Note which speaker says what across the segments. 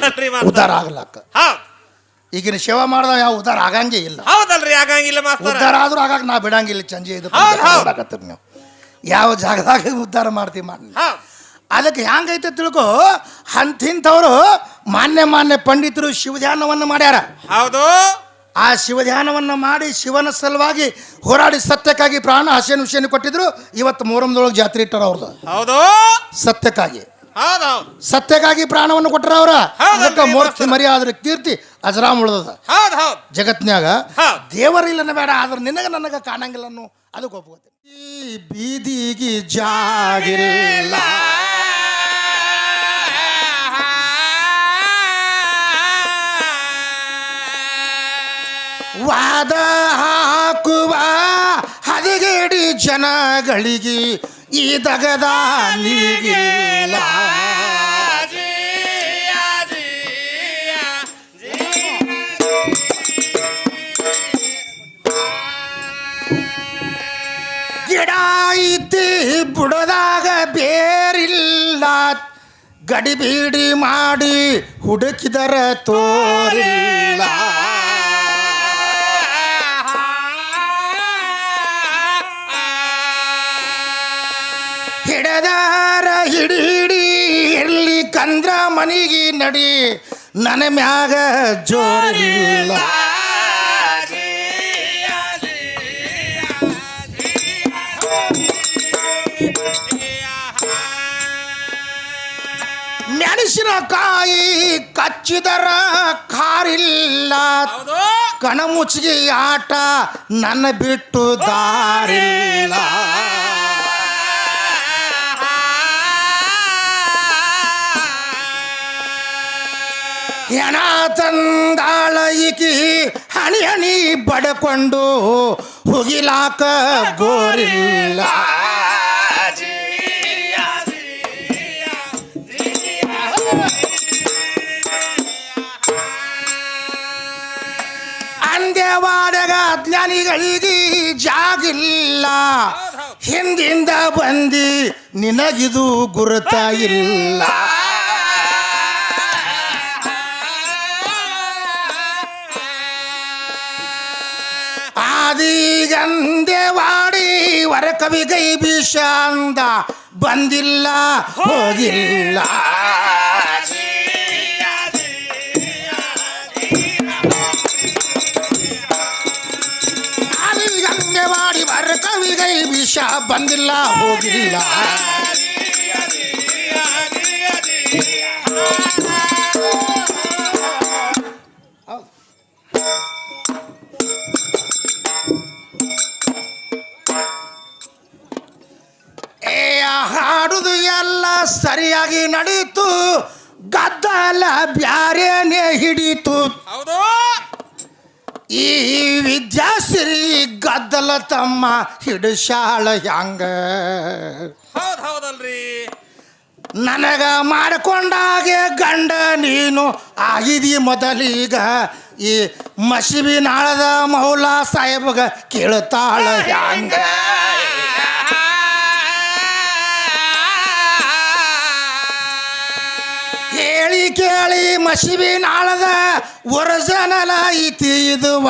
Speaker 1: ಮಾಸ್ತರ
Speaker 2: ಉದ್ಧಾರ ಆಗ್ಲಾಕ.
Speaker 1: ಹೌದ್.
Speaker 2: ಈಗಿನ ಸೇವಾ ಮಾಡ್ದ ಯಾವ ಉದ್ಧಾರ ಆಗಂಗೇ ಇಲ್ಲ.
Speaker 1: ಹೌದಲ್ರಿ ಆಗಂಗಿಲ್ಲ ಮಾಸ್ತರ
Speaker 2: ಉದ್ಧಾರ ಆದ್ರೂ ಆಗಾಕ ನಾ ಬಿಡಂಗಿಲ್ಲ ಚಂಜೆ ಇದು
Speaker 1: ಹೌದ್ ಹೌದ್.
Speaker 2: ನೋಡಕತ್ತೀರಿ ನೀವು. ಯಾವ ಜಾಗದಾಗ ಉದ್ಧಾರ ಮಾಡ್ತೀವಿ ಮಾಡಿ
Speaker 1: ಹೌದ್.
Speaker 2: ಅದಕ್ಕೆ ಹೆಂಗೈತೆ ತಿಳ್ಕೊ ಅಂತಿಂಥವ್ರು ಮಾನ್ಯ ಮಾನ್ಯ ಪಂಡಿತರು ಶಿವಧ್ಯಾನವನ್ನು ಮಾಡ್ಯಾರ.
Speaker 1: ಹೌದು.
Speaker 2: ಆ ಶಿವಧ್ಯಾನವನ್ನು ಮಾಡಿ ಶಿವನ ಸಲುವಾಗಿ ಹೋರಾಡಿ ಸತ್ಯಕ್ಕಾಗಿ ಪ್ರಾಣ ಹಸೇನು ಹುಸೇನು ಕೊಟ್ಟಿದ್ರು ಇವತ್ತು ಮೂರಮ್ದೊಳಗೆ ಜಾತ್ರೆ ಇಟ್ಟಾರ ಅವ್ರದ್ದು
Speaker 1: ಹೌದು.
Speaker 2: ಸತ್ಯಕ್ಕಾಗಿ. ಸತ್ಯಕ್ಕಾಗಿ ಪ್ರಾಣವನ್ನು ಕೊಟ್ಟರ ಅವ್ರ. ಅದಕ್ಕೆ ಮೂರ್ತಿ
Speaker 1: ಮಾಸ್ತರ.
Speaker 2: ಮರ್ಯಾದ್ರ ಕೀರ್ತಿ ಅಜರಾಮ್ ಉಳ್ದದ. ಜಗತ್ನ್ಯಾಗ. ದೇವರಿಲ್ಲನ ಬೇಡ ಆದ್ರೆ ನಿನಗ ನನಗ ಕಾಣಂಗಿಲ್ಲ ಅನ್ನೋ ಅದಕ್ಕೆ ಒಪ್ಕೋತೀನಿ ಈ ಬೀದಿಗೆ ಜಾಗಿಲ್ಲ. ವಾದ ಜನಗಳಿಗೆ ಈ ದಗದ ನೀಗಿಲ್ಲ ಗಿಡ ಐತಿ ಬುಡದಾಗ ಬೇರಿಲ್ಲ ಗಡಿಬಿಡಿ ಮಾಡಿ ಹುಡುಕಿದರ ತೋರಿಲ್ಲ ಹಿಡದಾರ ಹಿಡಿ ಹಿಡಿ ಇರ್ಲಿ ಕಂದ್ರ ಮನಿಗೆ ನಡಿ ನನ್ನ ಮ್ಯಾಗ ಜೋರಿಲ್ಲ ಮೆಣಸಿನಕಾಯಿ ಕಚ್ಚಿದರ ಕಾರಿಲ್ಲ.
Speaker 1: ಕಣಮುಚ್ಚಿಗೆ
Speaker 2: ಕಣ ಮುಚ್ಚಿಗೆ ಆಟ ನನ್ನ ಬಿಟ್ಟು ದಾರಿಲ್ಲ. ಹೆಣ ತಂದಾಳ ಈಕಿ ಹಣಿ ಹಣಿ ಬಡಕೊಂಡು ಹುಗಿಲಾಕ ಗೋರಿಲ್ಲ ಅಂದೇವಾಡಗ ಅಜ್ಞಾನಿಗಳಿಗೆ ಜಾಗಿಲ್ಲ.
Speaker 1: ಹೌದ್ ಹೌದ್
Speaker 2: ಹಿಂದಿಂದ ಬಂದಿ ನಿನಗಿದು ಗುರುತ ಆದಿಗಂದೇವಾಡಿ ವರ ಕವಿಗೈ ಬಿಷಾಂದ ಬಂದಿಲ್ಲ ಹೋಗಿಲ್ಲ. ಆದಿಗಂದೇವಾಡಿ ವರ ಕವಿಗೈ ವಿಷ ಬಂದಿಲ್ಲ ಹೋಗಿಲ್ಲ. ಸರಿಯಾಗಿ ನಡೀತು ಗದ್ದಲ ಬ್ಯಾರೇನೆ ಹಿಡೀತು.
Speaker 1: ಹೌದು.
Speaker 2: ಈ ವಿದ್ಯಾಶ್ರೀ ಗದ್ದಲ ತಮ್ಮ ಹಿಡಿಶಾಳ ಹ್ಯಾಂಗ?
Speaker 1: ನನಗೆ ಹೌದಲ್ರಿ.
Speaker 2: ನನಗ ಮಾಡಿಕೊಂಡಾಗೆ ಗಂಡ ನೀನು ಆಗಿದಿ ಮೊದಲೀಗ. ಈ ಮಸಿಬಿ ನಾಳದ ಮೌಲ ಸಾಹೇಬಗ ಕೇಳ್ತಾಳ ಹ್ಯಾಂಗ? ಕೇಳಿ ಮಸಿಬಿ ನಾಳದ ಒರಿಜಿನಲ್ ಐತಿ ಇದುವ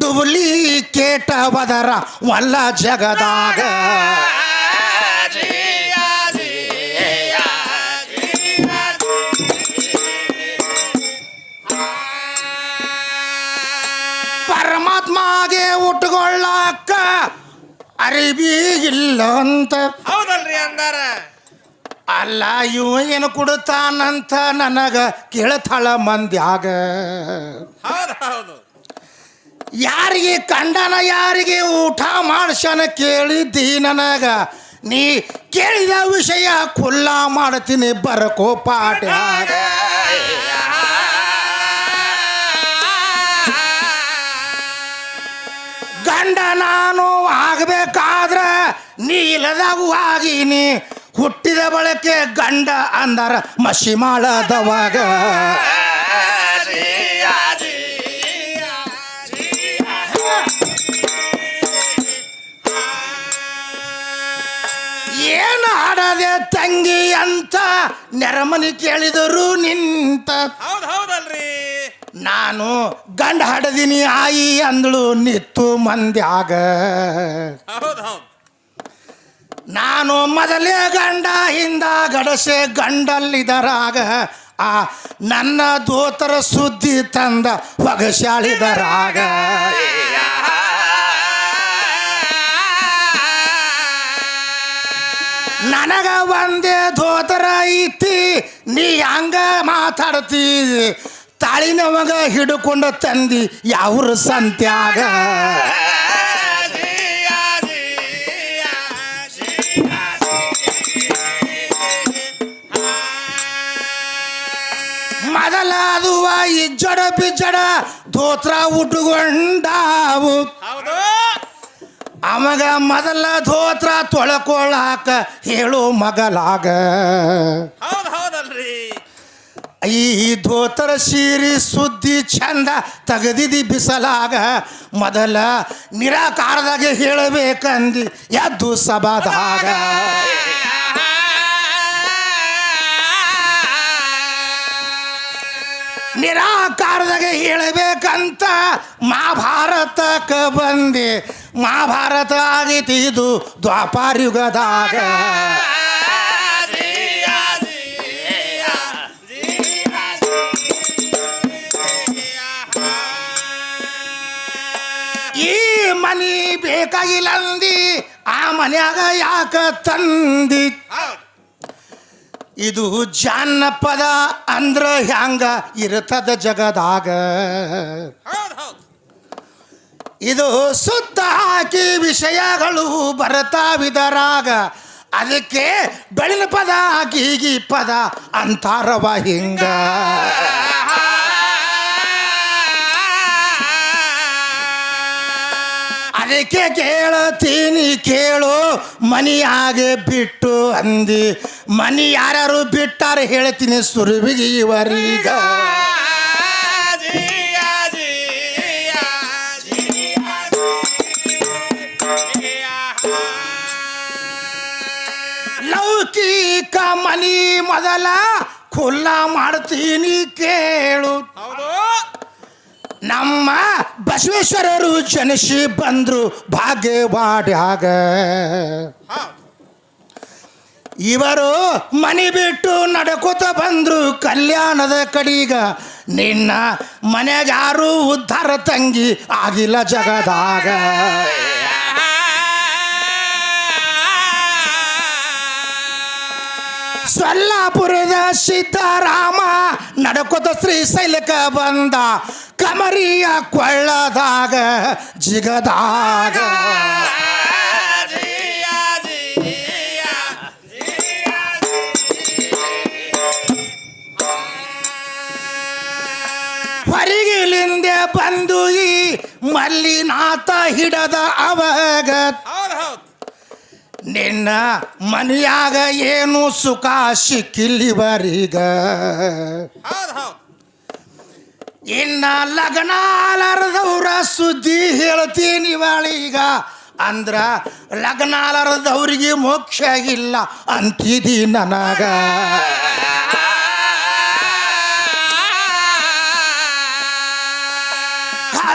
Speaker 2: ಡುಬ್ಲಿಕೇಟ ಬದರ ವಲ್ಲ ಜಗದಾಗ ಪರಮಾತ್ಮಗೆ ಉಟ್ಕೊಳ್ಳಾಕ ಅರಿಬಿ ಇಲ್ಲ ಅಂತ
Speaker 1: ಹೌದಲ್ರಿ ಅಂದಾರ
Speaker 2: ಅಲ್ಲ ಇವ ಏನು ಕೊಡುತ್ತಾನಂತ ನನಗ ಕೇಳ್ತಾಳ ಮಂದ್ಯಾಗ.
Speaker 1: ಹೌದ್ ಹೌದು.
Speaker 2: ಯಾರಿಗೆ ಕಂಡನ ಯಾರಿಗೆ ಊಟ ಮಾಡ್ಸನ ಕೇಳಿದ್ದಿ ನನಗ. ನೀ ಕೇಳಿದ ವಿಷಯ ಖುಲ್ಲ ಮಾಡ್ತೀನಿ ಬರಕೋ ಪಾಠ. ಗಂಡ ನಾನು ಆಗಬೇಕಾದ್ರ ನೀ ಇಲ್ಲದಾಗೂ ಆಗೀನಿ ಹುಟ್ಟಿದ ಬಳಕೆ ಗಂಡ ಅಂದರ ಮಸಿ ಮಾಡದವಾಗ. ಏನು ಆಡದೆ ತಂಗಿ ಅಂತ ನೆರಮನಿ ಕೇಳಿದರು ನಿಂತ.
Speaker 1: ಹೌದಲ್ರಿ.
Speaker 2: ನಾನು ಗಂಡ ಹಡದಿನಿ ಆಯಿ ಅಂದಳು ನಿತ್ತು ಮಂದ್ಯಾಗ.
Speaker 1: ಹೌದು ಹೌದು.
Speaker 2: ನಾನು ಮೊದಲೇ ಗಂಡ, ಹಿಂದ ಗಡಸೆ ಗಂಡಲ್ಲಿದರಾಗ ಆ, ನನ್ನ ದೋತರ ಸುದ್ದಿ ತಂದ ಹೊಗಶಾಳಿದರಾಗ ನನಗ ಒಂದೇ ಧೋತರ ಐತಿ, ನೀ ಹಂಗ ಮಾತಾಡ್ತಿ. ತಾಳಿನವಾಗ ಹಿಡ್ಕೊಂಡ ತಂದಿ ಯಾವ್ರ ಸಂತ್ಯಾಗ? ಅದುವ ಇಜ್ಜಡ ಬಿಜ್ಜಡ ಧೋತ್ರ ಉಟ್ಕೊಂಡಾವು ಅವಾಗ ಮೊದಲ ಧೋತ್ರ ತೊಳ್ಕೊಳ್ಳಾಕ ಹೇಳು ಮಗಲಾಗ.
Speaker 1: ಹೌದು ಹೌದಲ್ರಿ.
Speaker 2: ಈ ಧೋತ್ರ ಸೀರಿ ಸುದ್ದಿ ಚಂದ ತೆಗೆದಿದಿ ಬಿಸಲಾಗ. ಮೊದಲ ನಿರಾಕಾರದಾಗ ಹೇಳಬೇಕಂದಿ ಎದ್ದು ಸಭಾದಾಗ. ನಿರಾಕಾರದಾಗ ಹೇಳಬೇಕಂತ ಮಹಾಭಾರತಕ್ಕೆ ಬಂದೆ. ಮಹಾಭಾರತ ಆಗೈತಿ ಇದು ದ್ವಾಪಾರಯುಗದಾಗ. ಈ ಮನಿ ಬೇಕಾಗಿಲ್ಲ ಅಂದಿ ಆ ಮನ್ಯಾಗ ಯಾಕ ತಂದಿ? ಇದು ಜಾನಪದ ಅಂದ್ರ ಹ್ಯಾಂಗ ಇರ್ತದ ಜಗದಾಗ. ಇದು ಸುತ್ತ ಹಾಕಿ ವಿಷಯಗಳು ಬರ್ತಾವಿದರಾಗ ಅದಕ್ಕೆ ಬೆಳಿನ ಪದ ಗೀಗಿ ಪದ ಅಂತಾರವ ಹಿಂಗ. ಅದಕ್ಕೆ ಕೇಳತೀನಿ ಕೇಳು, ಮನಿಯಾಗೆ ಬಿಟ್ಟು ಅಂದಿ. ಮನಿ ಯಾರ್ಯಾರು ಬಿಟ್ಟಾರ ಹೇಳ್ತೀನಿ ಸುರುವಿಗೆ ಇವರೀಗ. ಲೌಕಿಕ ಮನಿ ಮೊದಲ ಖುಲ್ಲ ಮಾಡ್ತೀನಿ ಕೇಳು. ನಮ್ಮ ಬಸವೇಶ್ವರರು ಜನಿಸಿ ಬಂದರು ಭಾಗ್ಯವಾಡ್ಯಾಗ ಇವರು ಮನಿ ಬಿಟ್ಟು ನಡ್ಕೋತ ಬಂದರು ಕಲ್ಯಾಣದ ಕಡೀಗ. ನಿನ್ನ ಮನೆಗೆ ಯಾರೂ ಉದ್ಧಾರ ತಂಗಿ ಆಗಿಲ್ಲ ಜಗದಾಗ. ಸೊಲ್ಲಾಪುರದ ಸಿದ್ದರಾಮ ಶ್ರೀ ಶ್ರೀಶೈಲಕ ಬಂದ ಕಮರಿಯ ಕೊಳ್ಳದಾಗ ಜಿಗದಾಗ. ಹೊರಗಿಲಿಂದೆ ಬಂದು ಈ ಮಲ್ಲಿನಾಥ ಹಿಡದ ಅವಾಗ
Speaker 1: ಹೌದು ಹೌದು
Speaker 2: ನಿನ್ನ ಮನೆಯಾಗ ಏನು ಸುಖ ಸಿಕ್ಕಿಲ್ಲಿವರೀಗ ಇನ್ನ ಲಗ್ನ ಆಲಾರದವ್ರ ಸುದ್ದಿ ಹೇಳ್ತೀನಿ ಈಗ ಅಂದ್ರ ಲಗ್ನಾಲರದವ್ರಿಗೆ ಮೋಕ್ಷ ಇಲ್ಲ ಅಂತಿದಿ ನನಗ.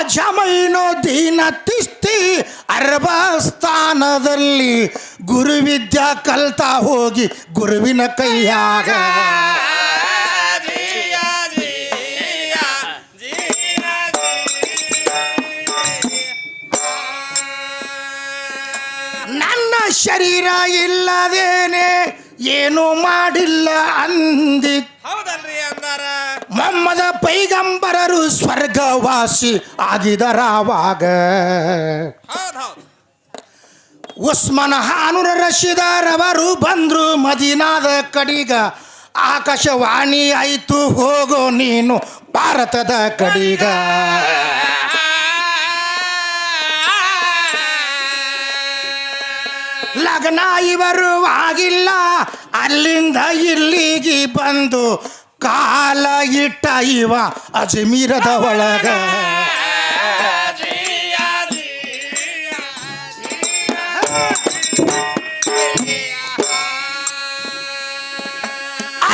Speaker 2: ಜಮೈನೋ ದೀನ ತಿಸ್ತಿ ಅರ್ಬ ಸ್ಥಾನದಲ್ಲಿ ಗುರುವಿದ್ಯಾ ಕಲ್ತಾ ಹೋಗಿ ಗುರುವಿನ ಕೈಯಾಗ. ನನ್ನ ಶರೀರ ಇಲ್ಲದೇನೆ ಏನು ಮಾಡಿಲ್ಲ ಅಂದಿ.
Speaker 1: ಹೌದಲ್ರಿ ಅಂದಾರ.
Speaker 2: ಮೊಮ್ಮದ ಪೈಗಂಬರರು ಸ್ವರ್ಗವಾಸಿ ಆಗಿದರಾವಾಗ. ಉಸ್ಮಾನ್ ಹಾನುರ ರಶೀದಾರವರು ಬಂದರು ಮದಿನಾದ ಕಡಿಗ. ಆಕಾಶವಾಣಿ ಆಯಿತು, ಹೋಗೋ ನೀನು ಭಾರತದ ಕಡಿಗ. ಲಗ್ನ ಇವರು ಆಗಿಲ್ಲ, ಅಲ್ಲಿಂದ ಇಲ್ಲಿಗೆ ಬಂದು ಕಾಲ ಇಟ್ಟ ಇವ ಅಜ್ಮೀರದ ಒಳಗ.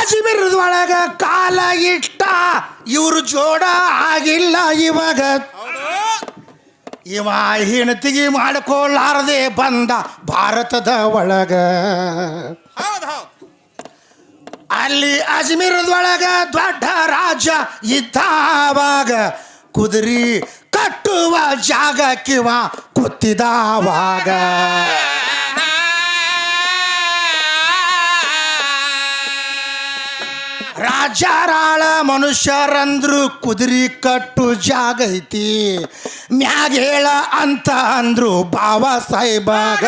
Speaker 2: ಅಜ್ಮೀರ ಅಜ್ಮೀರದೊಳಗ ಕಾಲ ಇಟ್ಟ ಇವ್ರ ಜೋಡ ಆಗಿಲ್ಲ ಇವಾಗ. ಇವ ಹೆಣತಿಗೆ ಮಾಡ್ಕೊಳ್ಳಾರದೆ ಬಂದ ಭಾರತದ ಒಳಗ. ಅಲ್ಲಿ ಅಜ್ಮೀರದೊಳಗ ದೊಡ್ಡ ರಾಜ ಇದ್ದಾವಾಗ ಕುದುರಿ ಕಟ್ಟುವ ಜಾಗ ಕಿವ ರಾಜಾರಾಳ ಮನುಷ್ಯರಂದ್ರು ಕುದುರೆ ಕಟ್ಟು ಜಾಗ ಐತಿ. ಮ್ಯಾಗೇಳ ಅಂತ ಅಂದ್ರು ಬಾಬಾ ಸಾಹೇಬಾಗ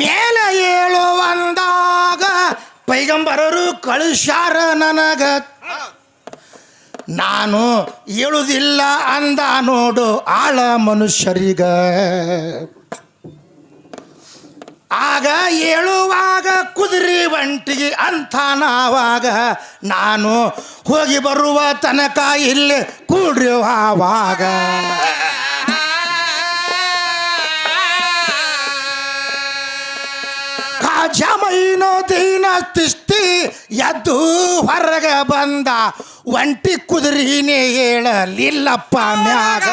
Speaker 2: ಮೇಲೆ ಏಳು ಪೈಗಂಬರರು ಕಳುಷ್ಯಾರ ನನಗ ನಾನು ಹೇಳುವುದಿಲ್ಲ ಅಂದ ನೋಡು ಆಳ ಮನುಷ್ಯರಿಗ. ಆಗ ಹೇಳುವಾಗ ಕುದುರೆ ಒಂಟಿಗೆ ಅಂಥ ನಾವಾಗ ನಾನು ಹೋಗಿ ಬರುವ ತನಕ ಇಲ್ಲಿ ಕೂಡ್ರಿ ಆವಾಗ. ಕಾಜಮೈನೋ ದೀನ ತಿಸ್ತಿ ಎದ್ದು ಹೊರಗೆ ಬಂದ ಒಂಟಿ ಕುದುರಿನೇ ಹೇಳಲಿಲ್ಲಪ್ಪ ಮ್ಯಾಗ.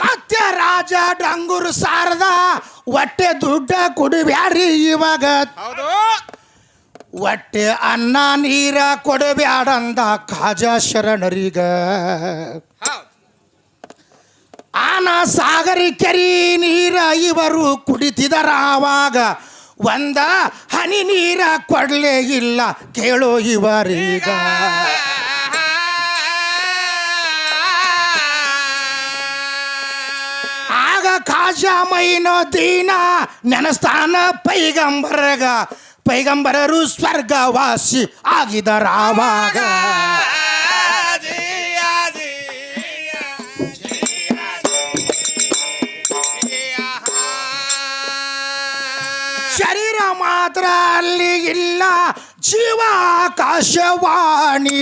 Speaker 2: ಮತ್ತೆ ರಾಜ ಡಂಗುರು ಸಾರದ ಹೊಟ್ಟೆ ದುಡ್ಡ ಕುಡಿಬ್ಯಾರಿ ಇವಾಗ. ಹೊಟ್ಟೆ ಅನ್ನ ನೀರ ಕೊಡಬ್ಯಾಡಂದ ಕಾಜ ಶರಣರಿಗ. ಆನ ಸಾಗರಿ ಕೆರಿ ನೀರ ಇವರು ಕುಡಿತಿದರ ಆವಾಗ ಒಂದ ಹನಿ ನೀರ ಕೊಡಲೇ ಇಲ್ಲ ಕೇಳೋ ಇವರೀಗ. ಆಗ ಕಾಜ ಮೈನೋ ದೀನ ನೆನಸ್ತಾನ ಪೈಗಂಬರಗ. ಪೈಗಂಬರರು ಸ್ವರ್ಗವಾಸಿ ಆಗಿದರಾವಾಗ. ಶರೀರ ಮಾತ್ರ ಅಲ್ಲಿ ಇಲ್ಲ ಜೀವ ಆಕಾಶವಾಣಿ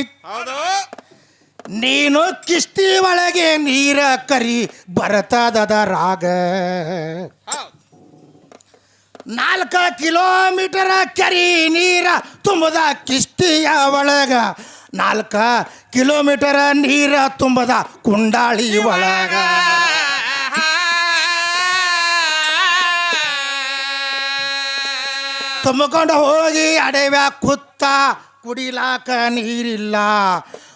Speaker 2: ನೀನು ಕಿಸ್ತಿ ಒಳಗೆ ನೀರ ಕರಿ ಬರತದ ರಾಗ ನಾಲ್ಕ ಕಿಲೋಮೀಟರ್ ಕೆರಿ ನೀರ ತುಂಬದ ಕಿಸ್ತಿಯ ಒಳಗ. ನಾಲ್ಕು ಕಿಲೋಮೀಟರ್ ನೀರ ತುಂಬದ ಕುಂಡಾಳಿ ಒಳಗ. ತುಂಬಿಕೊಂಡು ಹೋಗಿ ಅಡವ್ಯಾ ಕುತ್ತ ಕುಡಿಲಾಕ ನೀರಿಲ್ಲ.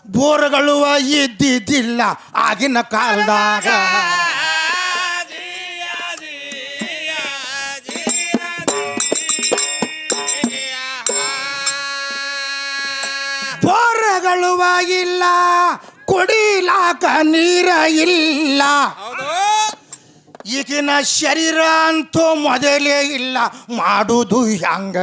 Speaker 2: ಬೋರ್ಗಳು ಇದ್ದಿದ್ದಿಲ್ಲ ಆಗಿನ ಕಾಲದಾಗ. ಬೋರ್ಗಳು ಇಲ್ಲ ಕುಡಿಲಾಕ ನೀರ ಇಲ್ಲ. ಈಗಿನ ಶರೀರ ಅಂತೂ ಮೊದಲೇ ಇಲ್ಲ ಮಾಡುದು ಹೆಂಗ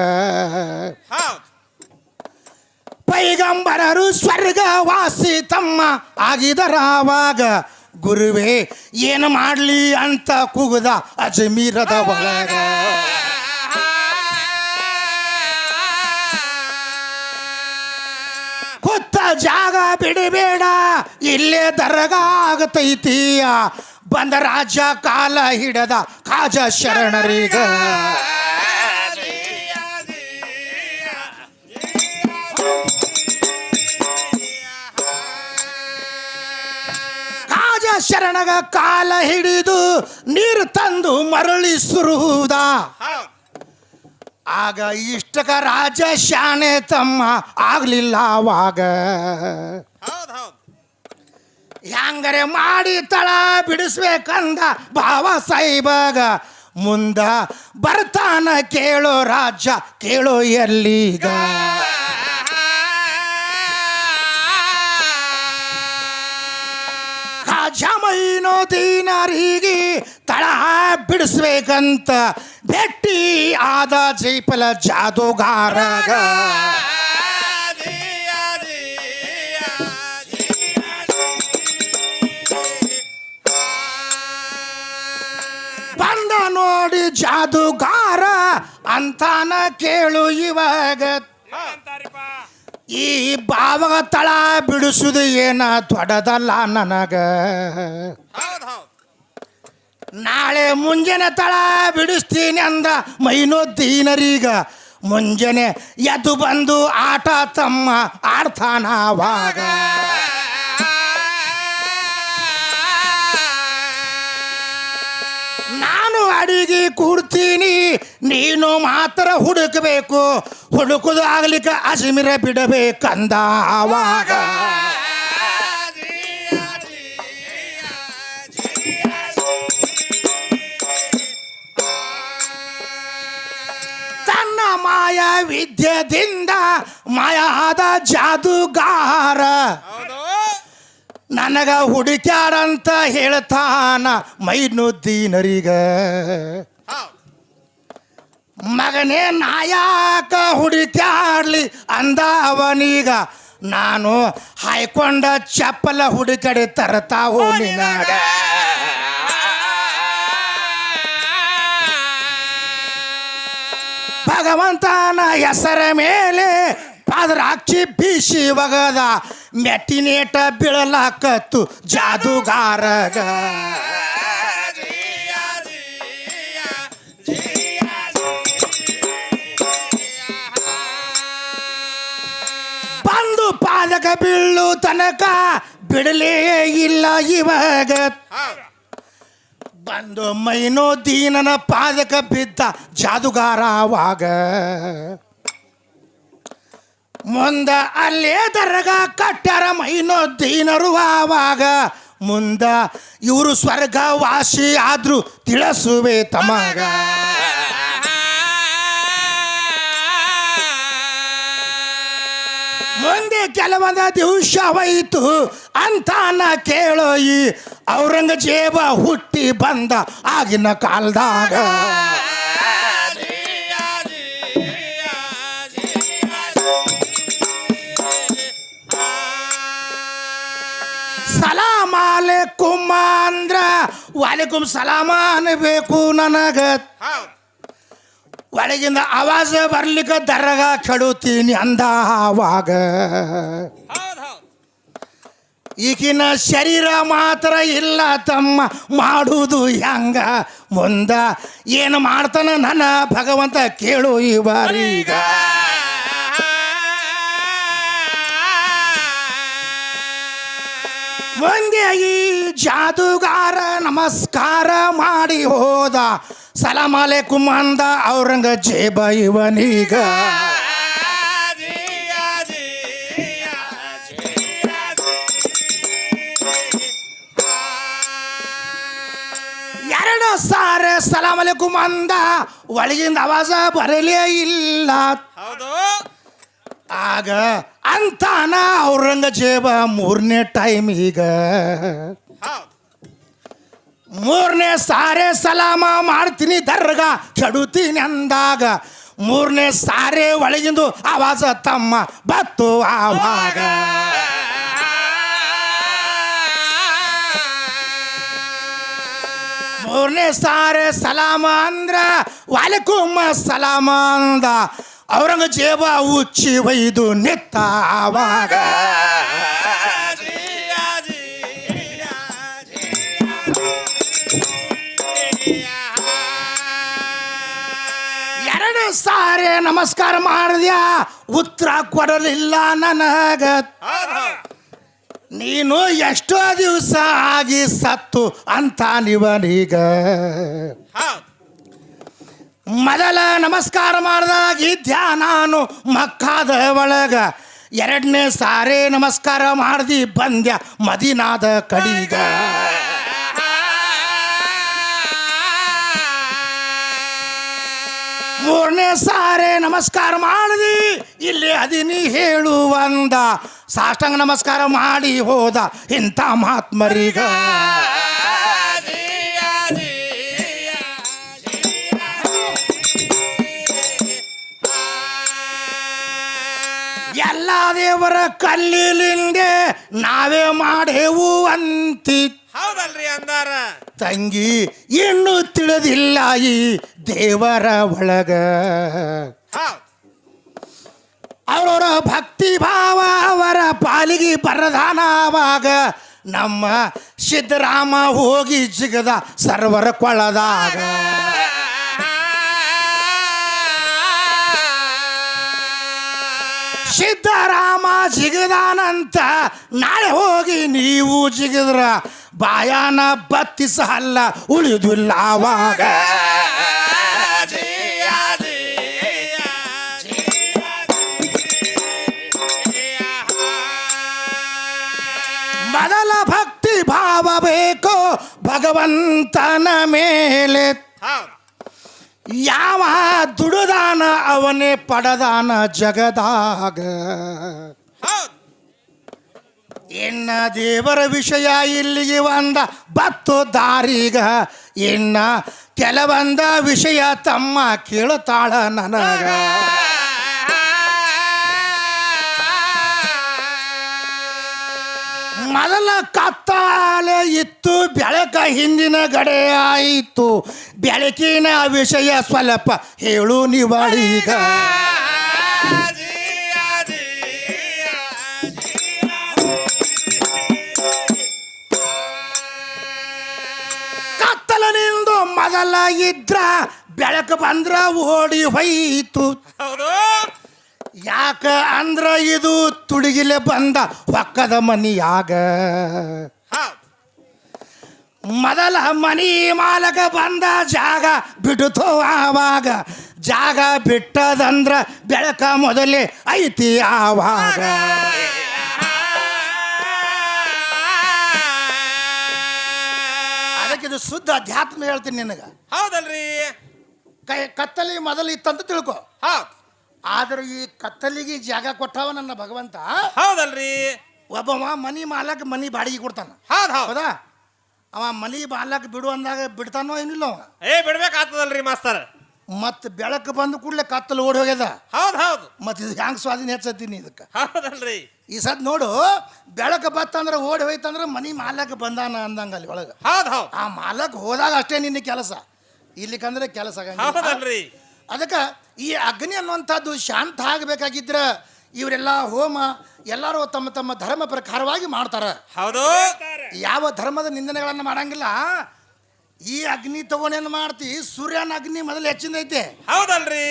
Speaker 2: ಪೈಗಂಬರರು ಸ್ವರ್ಗವಾಸಿ ತಮ್ಮ ಆಗಿದರ ಆವಾಗ ಗುರುವೇ ಏನು ಮಾಡಲಿ ಅಂತ ಕೂಗದ ಅಜಮೀರದ ಒಳಗ? ಜಾಗ ಬಿಡಬೇಡ. ಇಲ್ಲೇ ದರ್ಗಾ ಆಗತೈತೀಯ. ಬಂದ ರಾಜ ಕಾಲ ಹಿಡದ ಕಾಜ ಶರಣರಿಗ. ಕಾಜ ಶರಣಗ ಕಾಲ ಹಿಡಿದು ನೀರು ತಂದು ಮರಳಿಸುರುವುದ
Speaker 1: ಹೌದು.
Speaker 2: ಆಗ ಇಷ್ಟಕ ರಾಜ ಶಾಣೆ ತಮ್ಮ ಆಗ್ಲಿಲ್ಲ ಅವಾಗ. ಹ್ಯಾಂಗರೆ ಮಾಡಿ ತಳ ಬಿಡಿಸ್ಬೇಕಂದ ಭಾವ ಸಾಯಿಬಾಗ ಮುಂದ ಬರ್ತಾನ ಕೇಳೋ ರಾಜ ಕೇಳೋ ಎಲ್ಲಿಗ. ಜಮೈನೋ ದೀನರಿಗೆ ತಳ ಬಿಡಿಸ್ಬೇಕಂತ ಭೇಟಿ ಆದ ಜೈಪಲ ಜಾದೂಗಾರಗ ಬಂದ ನೋಡಿ ಜಾದೂಗಾರ ಅಂತಾನ ಕೇಳು ಇವಾಗ. ಈ ಬಾವಗ ತಳ ಬಿಡಿಸುದು ಏನ ದೊಡ್ಡದಲ್ಲ ನನಗ. ನಾಳೆ ಮುಂಜಾನೆ ತಳ ಬಿಡಿಸ್ತೀನಿ ಅಂದ ಮೈನೋ ದೀನರೀಗ ಮುಂಜಾನೆ ಎದ್ದು ಬಂದು ಆಟ ತಮ್ಮ ಆಡ್ತಾನ ಅವಾಗ. ನಾನು ಅಡಿಗೆ ಕೂಡ್ತೀನಿ, ನೀನು ಮಾತ್ರ ಹುಡುಕಬೇಕು. ಹುಡುಕುದು ಆಗ್ಲಿಕ್ಕೆ ಅಜ್ಮಿರ ಬಿಡಬೇಕಂದ ಆವಾಗ ಮಾಯ ವಿದ್ಯೆದಿಂದ ಮಾಯಾದ ಜಾದುಗಾರ. ನನಗ ಹುಡುಕ್ಯಾರಂತ ಹೇಳ್ತಾನ ಮೈನುದ್ದೀನರಿಗ ಮಗನೇ ನಾಯಾಕ ಹುಡುಕ್ಯಾಡ್ಲಿ ಅಂದ ಅವನೀಗ ನಾನು ಹಾಯ್ಕೊಂಡ ಚಪ್ಪಲ ಹುಡುಕಡೆ ತರತಾವು ನಿನಗ ಭಗವಂತನ ಹೆಸರ ಮೇಲೆ ಪಾದರಾಕ್ಷಿ ಬೀಸಿ ಒಗದ ಮೆಟ್ಟಿನೇಟ ಬೀಳಲಾಕತ್ತು ಜಾದುಗಾರಗ. ಬಂದು ಪಾದಕ ಬೀಳು ತನಕ ಬಿಡಲೇ ಇಲ್ಲ ಇವಾಗ. ಬಂದು ಮೈನೋ ದೀನನ ಪಾದಕ ಬಿದ್ದ ಜಾದುಗಾರ ಆವಾಗ. ಮುಂದ ಅಲ್ಲೇ ದರ್ಗ ಕಟ್ಟ್ಯಾರ ಮೈನೋ ದೀನರು ಆವಾಗ. ಮುಂದ ಇವರು ಸ್ವರ್ಗ ವಾಸಿ ಆದ್ರೂ ತಿಳಿಸುವೆ ತಮಗ. ಮುಂದೆ ಕೆಲವೊಂದ ದಿವಸ ಹೋಯಿತು. ಅಂತಾನ ಕೇಳೋ ಈ ಔರಂಗಜೇಬ ಹುಟ್ಟಿ ಬಂದ ಆಗಿನ ಕಾಲದಾಗ. ಸಲಾಮಾಲೆ ಕುಮ್ಮ ಅಂದ್ರ ವಾಲಿಕುಂ ಸಲಾಮ ಅನ್ಬೇಕು ನನಗ. ಒಳಗಿಂದ ಆವಾಜ ಬರ್ಲಿಕ್ಕೆ ದರಗ ಕೆಡುತ್ತೀನಿ ಅಂದ ಆವಾಗ. ಈಗಿನ ಶರೀರ ಮಾತ್ರ ಇಲ್ಲ ತಮ್ಮ ಮಾಡುವುದು ಹೆಂಗ? ಮುಂದ ಏನು ಮಾಡ್ತಾನ ನನ್ನ ಭಗವಂತ ಕೇಳು ಈ ಬಾರೀಗ ಮುಂದೆ ಈ ಜಾದುಗಾರ ನಮಸ್ಕಾರ ಮಾಡಿ ಹೋದ. ಸಲಾಮಾಲೆ ಕುಮಂದ ಔರಂಗಜೇಬ ಇವನೀಗ. ಎರಡು ಸಾರೆ ಸಲಾಮಲೆ ಅಂದ ಒಳಗಿಂದ ಆವಾಜ ಬರಲೇ ಇಲ್ಲ.
Speaker 1: ಹೌದು.
Speaker 2: ಆಗ ಅಂತಾನ ಔರಂಗಜೇಬ ಮೂರನೇ ಟೈಮ್ ಈಗ. ಮೂರನೇ ಸಾರೆ ಸಲಾಮ ಮಾಡ್ತೀನಿ ದರ್ಗ ಕೆಡುತ್ತೀನಿ ಅಂದಾಗ ಮೂರನೇ ಸಾರೆ ಒಳಗಿಂದು ಆವಾಜ ತಮ್ಮ ಬತ್ತು ಆವಾಗ. ಮೂರನೇ ಸಾರೆ ಸಲಾಮ ಅಂದ್ರ ವಾಲಕುಮ್ಮ ಸಲಾಮ ಅಂದ. ಔರಂಗಜೇಬ ಉಚ್ಚಿ ಒಯ್ದು ನಿತ್ತ ಆವಾಗ. ಎರಡು ಸಾರೆ ನಮಸ್ಕಾರ ಮಾಡಿದ್ಯಾ? ಉತ್ತರ ಕೊಡಲಿಲ್ಲ ನನಗ. ನೀನು ಎಷ್ಟೋ ದಿವಸ ಆಗಿ ಸತ್ತು ಅಂತ ನೀವನೀಗ. ಮೊದಲ ನಮಸ್ಕಾರ ಮಾಡ್ದಾಗಿದ್ಯಾ ನಾನು ಮಕ್ಕಾದ ಒಳಗ. ಎರಡನೇ ಸಾರಿ ನಮಸ್ಕಾರ ಮಾಡ್ದಿ ಬಂದ್ಯ ಮದಿನಾದ ಕಡಿಗ. ಮೂರನೇ ಸಾರೆ ನಮಸ್ಕಾರ ಮಾಡಿದಿ. ಇಲ್ಲಿ ಅದಿನಿ ಹೇಳುವಂದ ಸಾಷ್ಟಾಂಗ ನಮಸ್ಕಾರ ಮಾಡಿ ಹೋದ ಇಂಥ ಮಹಾತ್ಮರಿಗ. ಎಲ್ಲ ದೇವರ ಕಲ್ಲಿಲಿಂದೆ ನಾವೇ ಮಾಡೇವು ಅಂತಿ
Speaker 1: ಹೌದಲ್ರಿ ಅಂದಾರ?
Speaker 2: ತಂಗಿ ಇನ್ನು ತಿಳಿದಿಲ್ಲ ಈ ದೇವರ ಒಳಗ.
Speaker 1: ಹೌದ್.
Speaker 2: ಅವರವರ ಭಕ್ತಿ ಭಾವ ಅವರ ಪಾಲಿಗೆ ಬರದಾನವಾಗ ನಮ್ಮ ಸಿದ್ದರಾಮ ಹೋಗಿ ಜಿಗದ ಸರ್ವರ ಕೊಳದಾಗ. ಸಿದ್ದರಾಮ ಜಿಗದಾನಂತ, ನಾಳೆ ಹೋಗಿ ನೀವು ಜಿಗಿದ್ರ, ಬಾಯಾನ ಬತ್ತಿಸ ಹಲ್ಲ ಉಳಿದಿಲ್ಲ ಆವಾಗ. ಮೊದಲ ಭಕ್ತಿ ಭಾವ ಬೇಕು ಭಗವಂತನ ಮೇಲೆ. ಯಾವ ದುಡುದಾನ ಅವನೇ ಪಡದಾನ ಜಗದಾಗ? ಇನ್ನ ದೇವರ ವಿಷಯ ಇಲ್ಲಿಗೆ ಒಂದ ಬತ್ತು ದಾರಿಗ? ಇನ್ನ ಕೆಲವಂದ ವಿಷಯ ತಮ್ಮ ಕೇಳುತ್ತಾಳ ನನಗ? ಮೊದಲ ಕತ್ತಾಲೆ ಇತ್ತು ಬೆಳಕ ಹಿಂದಿನ ಗಡೆ ಆಯಿತು. ಬೆಳಕಿನ ವಿಷಯ ಸ್ವಲ್ಪ ಹೇಳು ನಿವಳೀಗ ಕತ್ತಲನಿಂದು ಮೊದಲ ಇದ್ರ ಬೆಳಕು ಬಂದ್ರ ಓಡಿ ಹೋಯಿತು.
Speaker 1: ಹೌದು.
Speaker 2: ಯಾಕ ಅಂದ್ರ ಇದು ತುಡುಗಿಲೆ ಬಂದ ಹೊಕ್ಕದ ಮನಿಯಾಗ? ಮೊದಲ ಮನಿ ಮಾಲಕ ಬಂದ ಜಾಗ ಬಿಡುತ್ತೋ ಆವಾಗ? ಜಾಗ ಬಿಟ್ಟದಂದ್ರ ಬೆಳಕ ಮೊದಲೇ ಐತಿ ಆವಾಗ? ಅದಕ್ಕೆ ಇದು ಶುದ್ಧ ಅಧ್ಯಾತ್ಮ ಹೇಳ್ತೀನಿ ನಿನಗ.
Speaker 1: ಹೌದಲ್ರಿ.
Speaker 2: ಕೈ ಕತ್ತಲಿ ಮೊದಲು ಇತ್ತಂತ ತಿಳ್ಕೊ.
Speaker 1: ಹೌದ್
Speaker 2: ಆದ್ರೆ ಈ ಕತ್ತಲಿಗೆ ಜಾಗ ಕೊಟ್ಟವ ನನ್ನ ಭಗವಂತ.
Speaker 1: ಹೌದಲ್ರಿ?
Speaker 2: ಒಬ್ಬವ ಮನಿ ಮಾಲಕ್ ಮನಿ ಬಾಡಿಗೆ ಕೊಡ್ತಾನ.
Speaker 1: ಹೌದ್ ಹೌದ್.
Speaker 2: ಹೌದಾ? ಅವ ಮನಿ ಮಾಲಕ್ ಬಿಡು ಅಂದಾಗ ಬಿಡ್ತಾನೋ ಏನಿಲ್ಲ ಅವ
Speaker 1: ಏ ಬಿಡ್ಬೇಕಾಗ್ತದಲ್ರಿ ಮಾಸ್ತರ್.
Speaker 2: ಮತ್ ಬೆಳಕು ಬಂದ ಕೂಡಲೇ ಕತ್ತಲು ಓಡಿ ಹೋಗ್ಯದ.
Speaker 1: ಹೌದ್ ಹೌದು.
Speaker 2: ಮತ್ ಇದು ಹ್ಯಾಂಗ ಸ್ವಾಧೀನ ಹೆಚ್ಚತ್ತೀನಿ ಇದಕ್ಕೆ?
Speaker 1: ಹೌದಲ್ರಿ.
Speaker 2: ಈ ಸದ್ ನೋಡು ಬೆಳಕು ಬತ್ತಂದ್ರೆ ಓಡಿ ಹೋಯ್ತಂದ್ರೆ ಮನಿ ಮಾಲಕ್ ಬಂದಾನ ಅಂದಂಗ ಅಲ್ಲಿ ಒಳಗ.
Speaker 1: ಹೌದ್ ಹೌದ್.
Speaker 2: ಆ ಮಾಲಕ್ ಹೋದಾಗ ಅಷ್ಟೇ ನಿನ್ನ ಕೆಲಸ. ಇಲ್ಲಿಕಂದ್ರೆ ಕೆಲಸ ಆಗಂಗಿಲ್ಲ.
Speaker 1: ಹೌದಲ್ರಿ.
Speaker 2: ಅದಕ್ಕೆ ಈ ಅಗ್ನಿ ಅನ್ನುವಂಥದ್ದು ಶಾಂತ ಆಗಬೇಕಾಗಿದ್ರೆ ಇವರೆಲ್ಲ ಹೋಮ ಎಲ್ಲರೂ ತಮ್ಮ ತಮ್ಮ ಧರ್ಮ ಪ್ರಕಾರವಾಗಿ ಮಾಡ್ತಾರೆ.
Speaker 1: ಹೌದು.
Speaker 2: ಯಾವ ಧರ್ಮದ ನಿಂದನೆಗಳನ್ನು ಮಾಡಂಗಿಲ್ಲ. ಈ ಅಗ್ನಿ ತಗೊಂಡೇನು ಮಾಡ್ತಿ? ಸೂರ್ಯನ ಅಗ್ನಿ ಮೊದಲು ಹೆಚ್ಚಿಂದ ಐತೆ.
Speaker 1: ಹೌದಲ್ರಿ.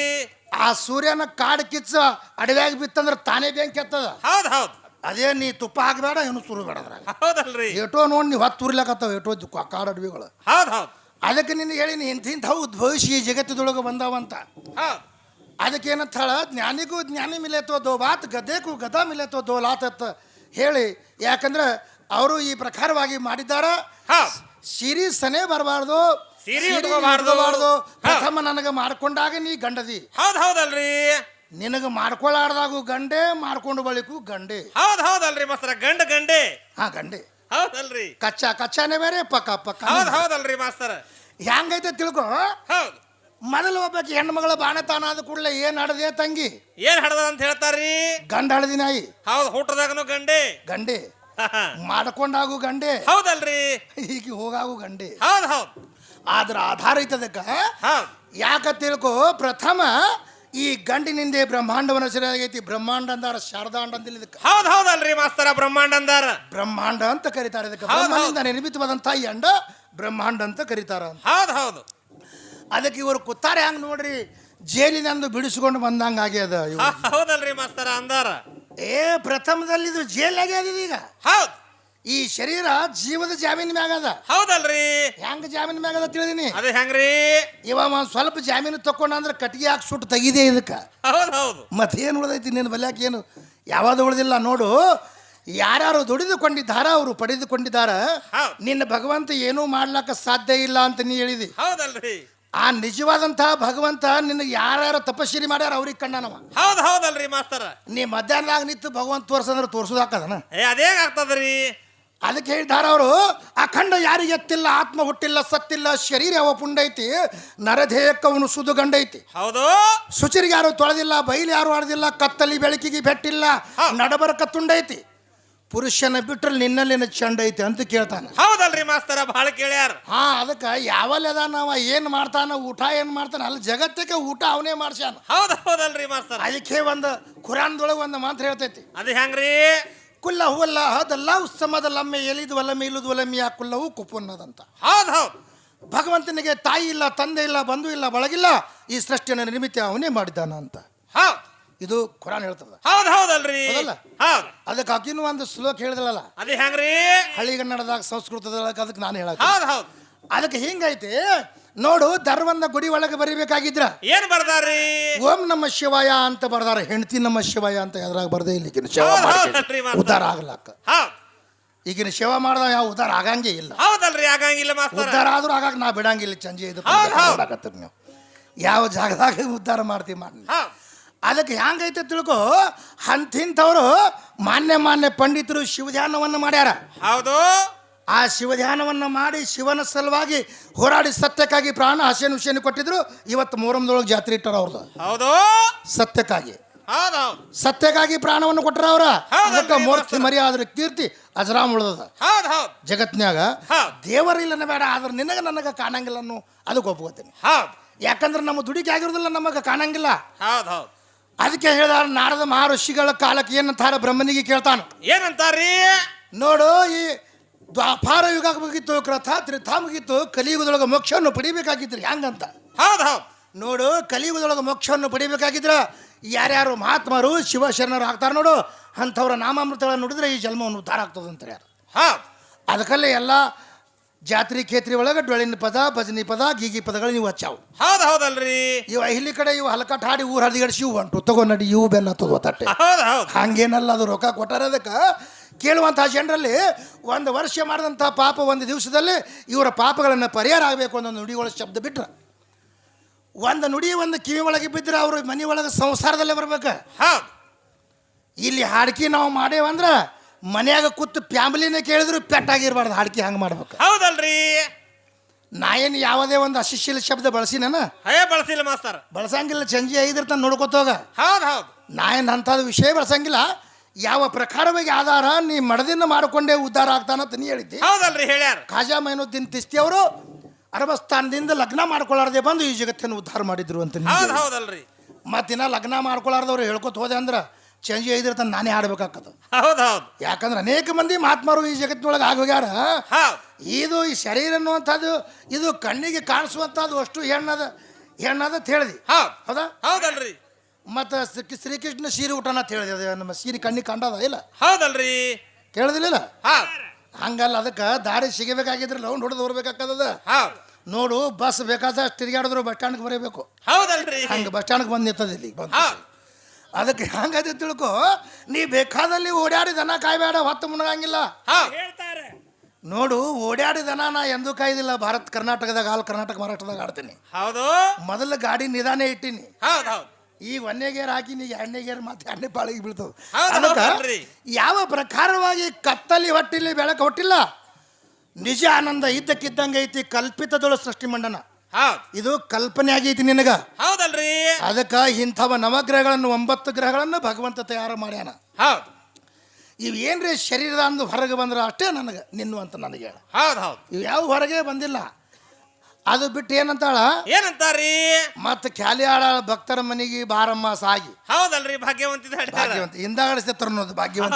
Speaker 2: ಆ ಸೂರ್ಯನ ಕಾಡು ಕಿಚ್ಚ ಅಡವ್ಯಾಗ ಬಿತ್ತಂದ್ರೆ ತಾನೇ ಬೆಂಕಿ ಹತ್ತದ.
Speaker 1: ಹೌದು ಹೌದು.
Speaker 2: ಅದೇ ನೀ ತುಪ್ಪ ಹಾಕಬೇಡ ಏನು ಸುರು ಬೇಡ
Speaker 1: ಹೌದಲ್ರಿ.
Speaker 2: ಏಟೋ ನೋಡಿ ನೀವು ಹೊತ್ತು ಉರ್ಲಾಕತ್ತಾವ ಏಟೋ ಕಾಡ್ ಕಾಡು ಅಡವಿಗಳು.
Speaker 1: ಹೌದು ಹೌದ್.
Speaker 2: ಅದಕ್ಕೆ ನಿನಗೆ ಹೇಳಿನಿ ಇಂಥ ಇಂಥವು ಉದ್ಭವಿಸಿ ಈ ಜಗತ್ತದೊಳಗೆ ಬಂದಾವಂತ ಅದಕ್ಕೆ ಏನಂತ ಹೇಳ ಜ್ಞಾನಿಗೂ ಜ್ಞಾನಿ ಮಿಲೇತೋ ದೋ ಬಾತ್ ಗದ್ದೆಗೂ ಗದ ಮಿಲೇತೋ ದೋ ಲಾತ್ ಅಂತ ಹೇಳಿ ಯಾಕಂದ್ರೆ ಅವರು ಈ ಪ್ರಕಾರವಾಗಿ ಮಾಡಿದ್ದಾರ. ಸಿರಿ ಸನೆ ಬರಬಾರ್ದು.
Speaker 1: ಸಿರಿ.
Speaker 2: ಪ್ರಥಮ ನನಗೆ ಮಾಡ್ಕೊಂಡಾಗ ನೀ ಗಂಡದಿ.
Speaker 1: ಹೌದ್ ಹೌದಲ್ರಿ.
Speaker 2: ನಿನಗೆ ಮಾಡ್ಕೊಳ್ಳಾರ್ದಾಗೂ ಗಂಡೆ ಮಾಡ್ಕೊಂಡು ಬಳಿಕು ಗಂಡೆ.
Speaker 1: ಹೌದ್ ಹೌದಲ್ರಿ ಮಸ್ರ ಗಂಡ ಗಂಡೆ.
Speaker 2: ಹಾ ಗಂಡೆ.
Speaker 1: ಹೌದಲ್ರಿ.
Speaker 2: ಕಚ್ಚಾ ಕಚ್ಚಾನೇ ಬೇರೆ ಪಕ್ಕ ಪಕ್ಕ
Speaker 1: ಹೌದ್ ಹೌದಲ್ರಿ ಮಾಸ್ತರ.
Speaker 2: ಹೆಂಗೈತೆ ತಿಳ್ಕೊ?
Speaker 1: ಹೌದು.
Speaker 2: ಮೊದಲು ಒಬ್ಬಾಕಿ ಹೆಣ್ಮಗಳ ಬಾಣತಾನ ಆದ ಕೂಡಲೇ ಏನ್ ಹಡದೆ ತಂಗಿ?
Speaker 1: ಏನ್ ಹಡದ ಅಂತ ಹೇಳ್ತಾರ್ರಿ?
Speaker 2: ಗಂಡ ಹಳದಿ ನಾಯಿ.
Speaker 1: ಹೌದು ಹುಟ್ಟದಾಗನು ಗಂಡೆ.
Speaker 2: ಗಂಡೆ. ಮಾಡ್ಕೊಂಡಾಗು ಗಂಡೆ.
Speaker 1: ಹೌದಲ್ರಿ.
Speaker 2: ಈಗ ಹೋಗಾಗು ಗಂಡೆ.
Speaker 1: ಹೌದು ಹೌದು.
Speaker 2: ಆದ್ರ ಆಧಾರ ಐತದಕ್ಕ? ಯಾಕ ತಿಳ್ಕೊ? ಪ್ರಥಮ ಈ ಗಂಡಿನಿಂದೆ ಬ್ರಹ್ಮಾಂಡವನ ಸರಿಯಾಗೈತಿ. ಬ್ರಹ್ಮಾಂಡ ಅಂದಾರ ಶಾರದಾಂಡ ಅಂದಿಲ್ಲ ಇದಕ್ಕೆ.
Speaker 1: ಹೌದ್ ಹೌದಲ್ರಿ ಮಾಸ್ತರ ಬ್ರಹ್ಮಾಂಡ ಅಂದಾರ
Speaker 2: ಬ್ರಹ್ಮಾಂಡ ಅಂತ ಕರೀತಾರೆ ಇದಕ್ಕೆ. ಬ್ರಹ್ಮನಿಂದ ನಿರ್ಮಿತವಾದಂಥ ಈ ಅಂಡ ಬ್ರಹ್ಮಾಂಡ ಅಂತ ಕರೀತಾರ
Speaker 1: ಹೌದ್ ಹೌದು.
Speaker 2: ಅದಕ್ಕೆ ಇವರು ಕುತ್ತಾರೆ ಹಂಗ ನೋಡ್ರಿ. ಜೇಲಿನಂದು ಬಿಡಿಸ್ಕೊಂಡು ಬಂದಂಗ ಆಗ್ಯದ
Speaker 1: ಹೌದಲ್ರಿ ಮಾಸ್ತರ ಅಂದಾರ.
Speaker 2: ಏ ಪ್ರಥಮದಲ್ಲಿ ಇದು ಜೇಲ್ ಆಗ್ಯದ ಈಗ
Speaker 1: ಹೌದ್.
Speaker 2: ಈ ಶರೀರ ಜೀವದ ಜಾಮೀನ್ ಮ್ಯಾಗದ ಅದ.
Speaker 1: ಹೌದಲ್ರಿ.
Speaker 2: ಹೆಂಗ್ ಜಾಮೀನ್ ಮ್ಯಾಗದ ತಿಳಿದೀನಿ?
Speaker 1: ಅದೇ ಹೆಂಗ್ರಿ?
Speaker 2: ಇವ ಒಂದ್ ಸ್ವಲ್ಪ ಜಾಮೀನು ತಕೊಂಡ ಅಂದ್ರೆ ಕಟ್ಟಿಗೆ ಹಾಕಿ ಸುಟ್ಟು ತೆಗಿದೆ ಇದಕ್ಕ.
Speaker 1: ಹೌದು ಹೌದು
Speaker 2: ಮತ್ತೇನು ಉಳಿದೈತಿ ನಿನ್ನ ಬಲ್ಯಾಕ ಏನು? ಯಾವಾಗ ಉಳಿದಿಲ್ಲ ನೋಡು. ಯಾರು ದುಡಿದುಕೊಂಡಿದ್ದಾರ ಅವರು ಪಡೆದುಕೊಂಡಿದ್ದಾರ ನಿನ್ನ ಭಗವಂತ ಏನೂ ಮಾಡ್ಲಕ್ಕ ಸಾಧ್ಯ ಇಲ್ಲ ಅಂತ ನೀ ಹೇಳಿದಿ.
Speaker 1: ಹೌದಲ್ರಿ.
Speaker 2: ಆ ನಿಜವಾದಂತಹ ಭಗವಂತ ನಿನ್ನ ಯಾರು ತಪಸ್ಸಿರಿ ಮಾಡ್ಯಾರ ಅವ್ರಿಗೆ ಕಣ್ಣನವ
Speaker 1: ಹೌದ್ ಹೌದಲ್ರಿ ಮಾಸ್ತರ.
Speaker 2: ನೀ ಮಧ್ಯಾಹ್ನದಾಗ ನಿಂತು ಭಗವಂತ ತೋರ್ಸಂದ್ರೆ ತೋರ್ಸೋದಾಕದನ
Speaker 1: ಏ ಅದೇ ಆಗ್ತದ್ರಿ?
Speaker 2: ಅದಕ್ಕೆ ಹೇಳಿದಾರ ಅವರು ಅಖಂಡ ಯಾರಿಗೆ ಎತ್ತಿಲ್ಲ ಆತ್ಮ ಹುಟ್ಟಿಲ್ಲ ಸತ್ತಿಲ್ಲ ಶರೀರ ಯಾವ ಪುಂಡೈತಿ ನರಧೇಯಕ್ಕವನು ಸುದುಗಂಡೈತಿ. ಸುದು ಗಂಡೈತಿ
Speaker 1: ಹೌದು.
Speaker 2: ಶುಚಿರಿಗೆ ಯಾರು ತೊಳೆದಿಲ್ಲ ಬೈಲಿ ಯಾರು ಆಡದಿಲ್ಲ ಕತ್ತಲಿ ಬೆಳಕಿಗೆ ಬೆಟ್ಟಿಲ್ಲ. ನಡಬರಕ ತುಂಡೈತಿ. ಪುರುಷನ ಬಿಟ್ರೆ ನಿನ್ನಲ್ಲಿನ ಚಂಡ ಐತೆ ಅಂತ ಕೇಳ್ತಾನೆ.
Speaker 1: ಹೌದಲ್ರಿ ಮಾಸ್ತರ ಬಹಳ ಕೇಳ್ಯಾರ.
Speaker 2: ಹಾ ಅದಕ್ಕೆ ಯಾವಲ್ಲಿ ಅದ ನಾವ ಏನು ಮಾಡ್ತಾನ ಊಟ ಏನು ಮಾಡ್ತಾನ ಅಲ್ಲಿ ಜಗತ್ತಕ್ಕೆ ಊಟ ಅವನೇ ಮಾಡ್ಸ್ಯಾನ.
Speaker 1: ಹೌದ್ ಹೌದಲ್ರಿ ಮಾಸ್ತರ.
Speaker 2: ಅದಕ್ಕೆ ಒಂದು ಖುರಾನ್ದೊಳಗೆ ಒಂದು ಮಾತು ಹೇಳ್ತೈತಿ.
Speaker 1: ಅದು ಹೆಂಗ್ರಿ?
Speaker 2: ಕುಲ್ಲ ಹೂವಲ್ಲ ಹದಲ್ಲ ಉತ್ಸಮದ ಲಮ್ಮೆ ಎಲಿದು ಒಲಮೆ ಇಲ್ಲದು ಒಲಮೆ ಆ ಕುಲ್ಲವು ಕುಪ್ಪನ್ನದಂತ
Speaker 1: ಹೌದು ಹೌದು.
Speaker 2: ಭಗವಂತನಿಗೆ ತಾಯಿ ಇಲ್ಲ ತಂದೆ ಇಲ್ಲ ಬಂಧು ಇಲ್ಲ ಬಳಗಿಲ್ಲ ಈ ಸೃಷ್ಟಿಯನ್ನು ನಿರ್ಮಿತಿ ಅವನೇ ಮಾಡಿದ್ದಾನ ಅಂತ.
Speaker 1: ಹೌದು.
Speaker 2: ಇದು ಕುರಾನ್ ಹೇಳ್ತದ.
Speaker 1: ಹೌದ್ ಹೌದಲ್ರಿ? ಹೌದ್.
Speaker 2: ಅದಕ್ಕೆ ಆಕಿನೂ ಒಂದು ಶ್ಲೋಕ ಹೇಳಿದಳಲ್ಲ
Speaker 1: ಅದು ಹೆಂಗ್ರಿ?
Speaker 2: ಹಳ್ಳಿಗನ್ನಡದಾಗ ಸಂಸ್ಕೃತದ ಅದಕ್ಕೆ ನಾನು ಹೇಳ
Speaker 1: ಹೌದು ಹೌದು.
Speaker 2: ಅದಕ್ಕೆ ಹಿಂಗೈತಿ ನೋಡು ಧರ್ಮದ ಗುಡಿ ಒಳಗೆ ಬರಿಬೇಕಾಗಿದ್ರ.
Speaker 1: ಏನ್ ಬರ್ದಾರ್ರಿ?
Speaker 2: ಓಂ ನಮ್ಮ ಶಿವಾಯ ಅಂತ ಬರ್ದಾರ ಹೆಂಡತಿ ನಮ್ಮ ಶಿವಾಯ ಅಂತ ಎದ್ರಾಗ ಬರ್ದೇ ಇಲ್ಲ. ಈಗಿನ ಶಿವ
Speaker 1: ಹೌದ್ ಮಾಸ್ತರ.
Speaker 2: ಉದ್ಧಾರ
Speaker 1: ಹೌದ್.
Speaker 2: ಈಗಿನ ಶಿವ ಮಾಡ್ದ ಯಾವ ಉದ್ಧಾರ ಆಗಂಗೆ ಇಲ್ಲ.
Speaker 1: ಹೌದಲ್ರಿ ಆಗಂಗಿಲ್ಲ ಮಾಸ್ತರ.
Speaker 2: ಉದ್ಧಾರ ಆದ್ರೂ ಆಗಾಗ ನಾ ಬಿಡಂಗಿಲ್ಲ ಚಂಜೆ ಇದು
Speaker 1: ಹೌದ್ ಹೌದ್.
Speaker 2: ಮಾಡಕತ್ತೀರಿ ನೀವು. ಯಾವ ಜಾಗದಾಗ ಉದ್ಧಾರ ಮಾಡ್ತೀವಿ ಮಾಡಿ
Speaker 1: ಹೌದ್.
Speaker 2: ಅದಕ್ಕೆ ಹೆಂಗೈತೆ ತಿಳ್ಕೊ ಹಂತಿಂತವ್ರು ಮಾನ್ಯ ಮಾನ್ಯ ಪಂಡಿತರು ಶಿವಧ್ಯಾನವನ್ನು ಮಾಡ್ಯಾರ.
Speaker 1: ಹೌದು.
Speaker 2: ಆ ಶಿವಧ್ಯಾನವನ್ನು ಮಾಡಿ ಶಿವನ ಸಲುವಾಗಿ ಹೋರಾಡಿ ಸತ್ಯಕ್ಕಾಗಿ ಪ್ರಾಣ ಹಸೇನು ಹುಷೇನು ಕೊಟ್ಟಿದ್ರು. ಇವತ್ತು ಮೂರಂದೊಳಗೆ ಜಾತ್ರೆ ಇಟ್ಟರು ಅವ್ರದ್ದು
Speaker 1: ಹೌದು.
Speaker 2: ಸತ್ಯಕ್ಕಾಗಿ. ಸತ್ಯಕ್ಕಾಗಿ ಪ್ರಾಣವನ್ನು ಕೊಟ್ಟರು ಅವ್ರ. ಅದಕ್ಕೆ ಮೂರ್ತಿ. ಮರಿ ಆದ್ರ ಕೀರ್ತಿ ಅಜರಾಮ್ ಉಳ್ದದ. ಜಗತ್ನ್ಯಾಗ. ದೇವರಿಲ್ಲನ ಬೇಡ ಆದ್ರೆ ನಿನಗೆ ನನಗೆ ಕಾಣಂಗಿಲ್ಲ ಅನ್ನೋ ಅದಕ್ಕೆ ಒಪ್ಕೋತೀನಿ. ಯಾಕಂದ್ರೆ ನಮ್ಮ ದುಡಿಕೆ ಆಗಿರೋದಿಲ್ಲ ನಮಗೆ ಕಾಣಂಗಿಲ್ಲ. ಅದಕ್ಕೆ ಹೇಳಿದಾರ ನಾರದ ಮಹರ್ಷಿಗಳ ಕಾಲಕ್ಕೆ ಏನಂತಾರ ಬ್ರಹ್ಮನಿಗೆ ಕೇಳ್ತಾನ.
Speaker 1: ಏನಂತಾರೀ
Speaker 2: ನೋಡು ಈ ದ್ವಾಪಾರ ಯುಗ ಮುಗೀತು ಕ್ರಥ ತ್ರಿಥ ಮುಗಿತು ಕಲಿಯುಗದೊಳಗೆ ಮೋಕ್ಷವನ್ನು ಪಡಿಬೇಕಾಗಿದ್ರಿ ಹ್ಯಾಂಗಂತ?
Speaker 1: ಹೌದು ಹೌದ್.
Speaker 2: ನೋಡು ಕಲಿಯುಗದೊಳಗೆ ಮೋಕ್ಷವನ್ನು ಪಡಿಬೇಕಾಗಿದ್ರ ಯಾರ್ಯಾರು ಮಹಾತ್ಮರು ಶಿವಶರಣರು ಆಗ್ತಾರೆ ನೋಡು ಅಂಥವ್ರ ನಾಮಾಮೃತಗಳನ್ನು ನೋಡಿದ್ರೆ ಈ ಜನ್ಮವನ್ನು ಉದ್ಧಾರ ಆಗ್ತದೆ ಅಂತಾರೆ ಯಾರು.
Speaker 1: ಹಾ
Speaker 2: ಅದಕ್ಕಲ್ಲೇ ಎಲ್ಲ ಜಾತ್ರಿ ಖೇತ್ರಿ ಒಳಗೆ ಡೊಳ್ಳಿನ ಪದ ಭಜನಿ ಪದ ಗೀಗಿ ಪದಗಳು ನೀವು ಹಚ್ಚಾವು.
Speaker 1: ಹೌದು ಹೌದಲ್ರಿ.
Speaker 2: ಇವ ಇಲ್ಲಿ ಕಡೆ ಇವು ಹಲಕಟ್ ಹಾಡಿ ಊರು ಹರಿದಿಗಡಿಸಿ ಇವು ಹೊಂಟು ತಗೋ ನಡಿ ಇವು ಬೆನ್ನ ಹತ್ತದ ತಟ್ಟೆ.
Speaker 1: ಹೌದು ಹೌದ್.
Speaker 2: ಹಂಗೇನಲ್ಲ ಅದು ರೊಕ್ಕ ಕೊಟ್ಟಾರ ಅದಕ್ಕೆ ಕೇಳುವಂಥ ಜನರಲ್ಲಿ ಒಂದು ವರ್ಷ ಮಾಡಿದಂಥ ಪಾಪ ಒಂದು ದಿವಸದಲ್ಲಿ ಇವರ ಪಾಪಗಳನ್ನು ಪರಿಹಾರ ಆಗಬೇಕು ಅನ್ನೋ ನುಡಿಗಳ ಶಬ್ದ ಬಿಟ್ರೆ. ಒಂದು ನುಡಿ ಒಂದು ಕಿವಿ ಒಳಗೆ ಬಿದ್ದರೆ ಅವರು ಮನೆ ಒಳಗೆ ಸಂಸಾರದಲ್ಲೇ ಬರ್ಬೇಕು.
Speaker 1: ಹೌದು
Speaker 2: ಇಲ್ಲಿ ಹಾಡ್ಕಿ ನಾವು ಮಾಡೇವಂದ್ರೆ ಮನ್ಯಾಗ ಕೂತು ಫ್ಯಾಮಿಲಿನೇ ಕೇಳಿದ್ರು ಪೆಟ್ಟಾಗಿರ್ಬಾರ್ದು ಹಾಡ್ಕಿ ಹಂಗೆ ಮಾಡ್ಬೇಕು.
Speaker 1: ಹೌದಲ್ರಿ.
Speaker 2: ನಾ ಏನು ಯಾವುದೇ ಒಂದು ಅಶಿಶೀಲ ಶಬ್ದ ಬಳಸಿನ
Speaker 1: ಹೇ ಬಳಸಿಲ್ಲ ಮಾಸ್ತರ್.
Speaker 2: ಬಳಸಂಗಿಲ್ಲ ಚಂಜಿ ಐದಿರ್ತಾನೆ ತಾನು ನೋಡ್ಕೊತೋಗ
Speaker 1: ಹೌದು ಹೌದು.
Speaker 2: ನಾ ಏನು ಅಂಥದ್ದು ವಿಷಯ ಬಳಸಂಗಿಲ್ಲ. ಯಾವ ಪ್ರಕಾರವಾಗಿ ಆಧಾರ ನೀ ಮಡದಿಂದ ಮಾಡಿಕೊಂಡೇ ಉದ್ಧಾರ ಆಗ್ತಾನಂತ ನೀ ಹೇಳಿದ್ದಿ?
Speaker 1: ಹೌದಲ್ರಿ ಹೇಳ್ಯಾರ.
Speaker 2: ಖಾಜಾ ಮೈನುದ್ದೀನ್ ತಿಸ್ತಿ ಅವರು ಅರಬಸ್ಥಾನದಿಂದ ಲಗ್ನ ಮಾಡ್ಕೊಳಾರ್ದೆ ಬಂದು ಈ ಜಗತ್ತನ್ನು ಉದ್ಧಾರ ಮಾಡಿದ್ರು ಅಂತ ನೀ
Speaker 1: ಹೌದ್
Speaker 2: ಹೇಳಿದ್ದಿ.
Speaker 1: ಹೌದಲ್ರಿ.
Speaker 2: ಮತ್ತಿನ ಲಗ್ನ ಮಾಡ್ಕೊಳಾರ್ದವ್ರು ಹೇಳ್ಕೊತ ಹೋದೆ ಅಂದ್ರೆ ಚಂಜಿ ಐದ್ರ ತಂದು ನಾನೇ ಆಡ್ಬೇಕಾಗ್ತದ
Speaker 1: ಹೌದು ಹೌದ್.
Speaker 2: ಯಾಕಂದ್ರೆ ಅನೇಕ ಮಂದಿ ಮಹಾತ್ಮರು ಈ ಜಗತ್ತಿನೊಳಗೆ ಆಗೋಗ್ಯಾರ
Speaker 1: ಹೌದ್.
Speaker 2: ಇದು ಈ ಶರೀರ ಅನ್ನುವಂಥದ್ದು ಇದು ಕಣ್ಣಿಗೆ ಕಾಣಿಸುವಂಥದ್ದು ಅಷ್ಟು ಹೆಣ್ಣದ ಹೆಣ್ಣದ ಹೇಳಿದಿ
Speaker 1: ಹೌದ್.
Speaker 2: ಹೌದಾ?
Speaker 1: ಹೌದಲ್ರಿ.
Speaker 2: ಮತ್ತು ಶ್ರೀ- ಶ್ರೀಕೃಷ್ಣ ಸೀರೆ ಊಟನ ಅಂತ ಹೇಳಿದೆ. ಅದು ನಮ್ಮ ಸೀರೆ ಕಣ್ಣಿಗೆ ಕಂಡದ ಇಲ್ಲ?
Speaker 1: ಹೌದಲ್ರಿ.
Speaker 2: ಕೇಳದಿಲ್ಲ
Speaker 1: ಹಾ.
Speaker 2: ಹಂಗಲ್ಲ ಅದಕ್ಕೆ ದಾರಿ ಸಿಗಬೇಕಾಗಿದ್ರೆ ಲೌಂಡ್ ಹೊಡೆದು ಬರ್ಬೇಕಾಗ್ತದ
Speaker 1: ಹಾ
Speaker 2: ನೋಡು ಬಸ್ ಬೇಕಾದ ತಿರುಗಾಡಿದ್ರು ಬಸ್ ಸ್ಟ್ಯಾಂಡ್ಗೆ ಬರಬೇಕು.
Speaker 1: ಹೌದಲ್ರಿ.
Speaker 2: ಹಂಗೆ ಬಸ್ ಸ್ಟ್ಯಾಂಡ್ಗೆ ಬಂದು ನಿಂತದ ಇಲ್ಲಿ ಬಂದು
Speaker 1: ಹೌದ್
Speaker 2: ಅದಕ್ಕೆ ಹಂಗದೆ ತಿಳ್ಕೊ ನೀ ಬೇಕಾದಲ್ಲಿ ಓಡಾಡಿ ದನ ಕಾಯ್ಬೇಡ ಹೊತ್ತು ಮುಣಗಂಗಿಲ್ಲ. ನೋಡು ಓಡಾಡಿ ದನ ನಾ ಎಂದೂ ಕಾಯ್ದಿಲ್ಲ. ಭಾರತ ಕರ್ನಾಟಕದಾಗ ಆಲ್ ಕರ್ನಾಟಕ ಮಹಾರಾಷ್ಟ್ರದಾಗ ಆಡ್ತೀನಿ.
Speaker 1: ಹೌದು.
Speaker 2: ಮೊದಲು ಗಾಡಿ ನಿಧಾನೇ ಇಟ್ಟಿನಿ.
Speaker 1: ಹೌದು ಹೌದ್.
Speaker 2: ಈಗ ಒನ್ನೆಗೇರ್ ಗೇರ್ ಹಾಕಿ ನೀ ಎರಡನೇ ಗೇರ್ ಮತ್ತೆ ಎರಡನೇ ಪಾಳಿಗೆ ಬೀಳ್ತದೆ.
Speaker 1: ಹೌದು,
Speaker 2: ಅದಕ್ಕೆ
Speaker 1: ಹೌದಲ್ರಿ.
Speaker 2: ಯಾವ ಪ್ರಕಾರವಾಗಿ ಕತ್ತಲಿ ಹೊಟ್ಟಿಲಿ ಬೆಳಕು ಹೊಟ್ಟಿಲ್ಲ? ನಿಜ ಆನಂದ ಇದ್ದಕ್ಕಿದ್ದಂಗೆ ಐತಿ ಕಲ್ಪಿತದೊಳ ಸೃಷ್ಟಿ ಮಂಡನ.
Speaker 1: ಹೌದ್.
Speaker 2: ಇದು ಕಲ್ಪನೆ ಆಗೈತಿ ನಿನಗ.
Speaker 1: ಹೌದಲ್ರಿ.
Speaker 2: ಅದಕ್ಕೆ ಇಂಥವ ನವಗ್ರಹಗಳನ್ನು ಒಂಬತ್ತು ಗ್ರಹಗಳನ್ನು ಭಗವಂತ ತಯಾರು ಮಾಡ್ಯಾನ.
Speaker 1: ಹೌದ್.
Speaker 2: ಇವು ಏನ್ರಿ ಶರೀರದ ಅಂದು ಹೊರಗೆ ಬಂದ್ರೆ ಅಷ್ಟೇ ನನಗೆ ನಿನ್ನು ಅಂತ ನನಗೆ ಹೇಳ.
Speaker 1: ಹೌದ್ ಹೌದು.
Speaker 2: ಇವು ಯಾವ ಹೊರಗೆ ಬಂದಿಲ್ಲ. ಅದು ಬಿಟ್ಟು ಏನಂತಾಳ?
Speaker 1: ಏನಂತಾರಿ
Speaker 2: ಮತ್ತೆ ಖ್ಯಾಲಿ ಆಡ ಭಕ್ತರ ಮನೆಗೆ ಬಾರಮ್ಮ ಸಾಗಿ.
Speaker 1: ಹೌದಲ್ರಿ ಭಾಗ್ಯವಂತ
Speaker 2: ಭಾಗ್ಯವಂತ ಹಿಂದಾಗಡಿಸ್ತಾರ ಅನ್ನೋದು
Speaker 1: ಭಾಗ್ಯವಂತ.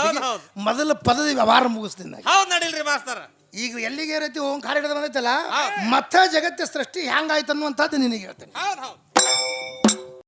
Speaker 2: ಮೊದಲ ಪದವಿ ವ್ಯವಹಾರ ಮುಗಿಸ್ತೀನಿ.
Speaker 1: ಹೌದ್ ನಡಿಲ್ರಿ ಮಾಸ್ತರ.
Speaker 2: ಈಗ ಎಲ್ಲಿಗೆ ರೀತಿ ಓಂ ಹಿಡಿದು ಬಂದೈತಲ್ಲ? ಮತ್ತೆ ಜಗತ್ತ ಸೃಷ್ಟಿ ಹೆಂಗಾಯ್ತು ಅನ್ನುವಂಥದ್ದು ನಿನಗೆ ಹೇಳ್ತೇನೆ.
Speaker 1: ಹೌದ್ ಹೌದ್.